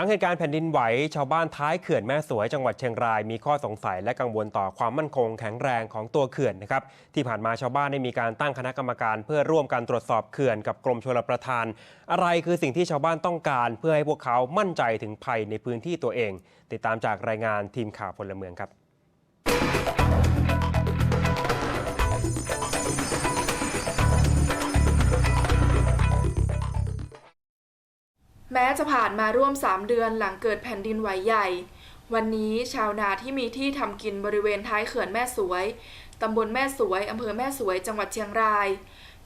ลังเหตุการณ์แผ่นดินไหว ชาวบ้านท้ายเขื่อนแม่สวยจังหวัดเชียงราย มีข้อสงสัยและกังวลต่อความมั่นคงแข็งแรงของตัวเขื่อนนะครับที่ผ่านมาชาวบ้านได้มีการตั้งคณะกรรมการ เพื่อร่วมกันตรวจสอบเขื่อนกับกรมชลประทาน อะไรคือสิ่งที่ชาวบ้านต้องการ เพื่อให้พวกเขามั่นใจถึงภัยในพื้นที่ตัวเอง ติดตามจากรายงานทีมข่าวพลเมืองครับ แม้จะผ่านมาร่วม 3 เดือนหลังเกิดแผ่นดินไหวใหญ่ วันนี้ชาวนาที่มีที่ทำกินบริเวณท้ายเขื่อนแม่สวย ตำบลแม่สวย อำเภอแม่สวย จังหวัดเชียงราย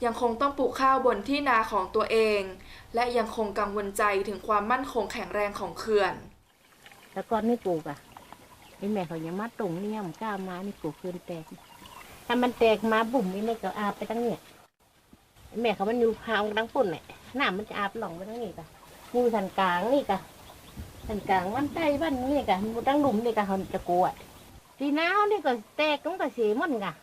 ยังคงต้องปลูกข้าวบนที่นาของตัวเอง และยังคงกังวลใจถึงความมั่นคงแข็งแรงของเขื่อนแล้วก่อนนี่ปลูกอะไอแม่เขายังมาตรงเนี่ยมนกล้ามานี่ปลูกคืนแตก ถ้ามันแตกมาบุ่มนี่เลยก็อาบไปตั้งเนี่ย แม่เขามันอยู่พาวตั้งปุ่นเนี่ยน้ำมันจะอาบหลงไปตั้งนี่กะ มูสันกลางนี่กะสันกลางมันใต้บ้านนี่กะมูตั้งหลุมนี่กะเขาจะกลัวทีหนาวนี่ก็แตกต้องก็เสียมันกะ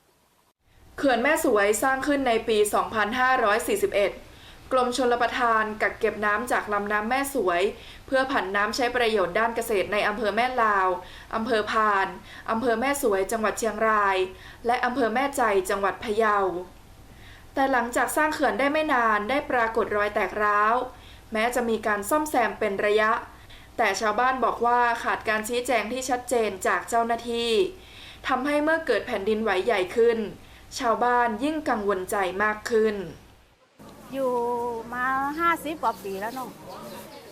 เขื่อนแม่สวยสร้างขึ้นในปี 2541 กรมชลประทานกักเก็บน้ำจากลำน้ำแม่สวย เพื่อผันน้ำใช้ประโยชน์ด้านเกษตรในอำเภอแม่ลาวอำเภอพานอำเภอแม่สวยจังหวัดเชียงราย และอำเภอแม่ใจจังหวัดพะเยาแต่หลังจากสร้างเขื่อนได้ไม่นานได้ปรากฏรอยแตกร้าว แม้จะมีการซ่อมแซมเป็นระยะ แต่ชาวบ้านบอกว่าขาดการชี้แจงที่ชัดเจนจากเจ้าหน้าที่ทำให้เมื่อเกิดแผ่นดินไหวใหญ่ขึ้น ชาวบ้านยิ่งกังวลใจมากขึ้น อยู่มาห้าสิบกว่าปีแล้วเน้อง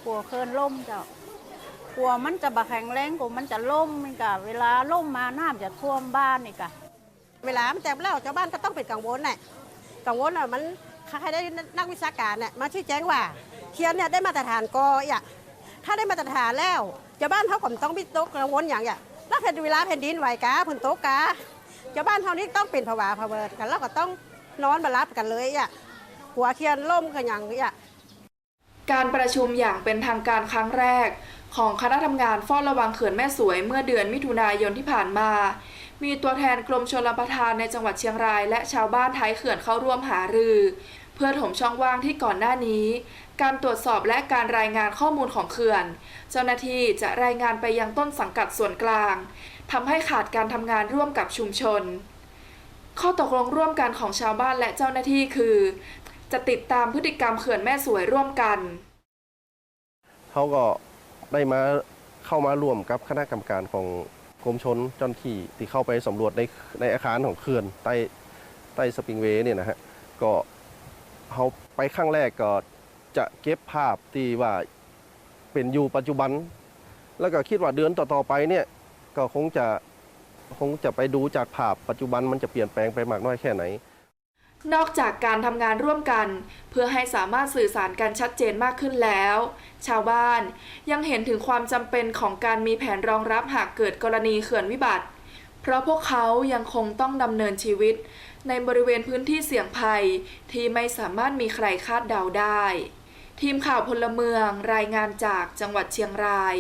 กลัวเคินล่มเจ้ากลัวมันจะบะแข็งแรงกลัวมันจะล่มนี่กะเวลาล่มมาน้ำจะท่วมบ้านนี่กะเวลามันแจบแล้วชาวบ้านก็ต้องเป็นกังวลแหละกังวลอะมันใครได้นักวิชาการเนี่ยมาชี้แจงว่า เขียนเนี่ยได้มาตรฐานก็อย่าถ้าได้มาตรฐานแล้วชาวบ้านเขาก็ต้องพิตกกังวลอย่างอย่าแล้วแผ่นเวลาแผ่นดินไหวกาผนตกกาชาวบ้านเท่านี้ต้องเป็นภาวะภาวะกันแล้วก็ต้องนอนมารับกันเลยอะหัวเขียนล่มกันอย่างอะการประชุมอย่างเป็นทางการครั้งแรก ของคณะทำงานเฝ้าระวังเขื่อนแม่สวยเมื่อเดือนมิถุนายนที่ผ่านมา มีตัวแทนกรมชลประทานในจังหวัดเชียงราย และชาวบ้านท้ายเขื่อนเข้าร่วมหารือ เพื่อถมช่องว่างที่ก่อนหน้านี้ การตรวจสอบและการรายงานข้อมูลของเขื่อน เจ้าหน้าที่จะรายงานไปยังต้นสังกัดส่วนกลางทำให้ขาดการทำงานร่วมกับชุมชน ข้อตกลงร่วมกันของชาวบ้านและเจ้าหน้าที่คือ จะติดตามพฤติกรรมเขื่อนแม่สวยร่วมกัน เขาก็ได้มาเข้ามาร่วมกับคณะกรรมการของกรมชนเจ้าหน้าที่ที่เข้าไปสำรวจในในอาคารของเขื่อนใต้ใต้สปริงเวย์เนี่ยนะฮะก็เขาไปครั้งแรกก็ จะเก็บภาพที่ว่าเป็นอยู่ปัจจุบัน แล้วก็คิดว่าเดือนต่อๆไปเนี่ยก็คงจะคงจะไปดูจากภาพปัจจุบันมันจะเปลี่ยนแปลงไปมากน้อยแค่ไหน นอกจากการทำงานร่วมกัน เพื่อให้สามารถสื่อสารกันชัดเจนมากขึ้นแล้ว ชาวบ้านยังเห็นถึงความจำเป็นของการมีแผนรองรับหากเกิดกรณีเขื่อนวิบัติ เพราะพวกเขายังคงต้องดำเนินชีวิต ในบริเวณพื้นที่เสี่ยงภัยที่ไม่สามารถมีใครคาดเดาได้ ทีมข่าวพลเมืองรายงานจากจังหวัดเชียงราย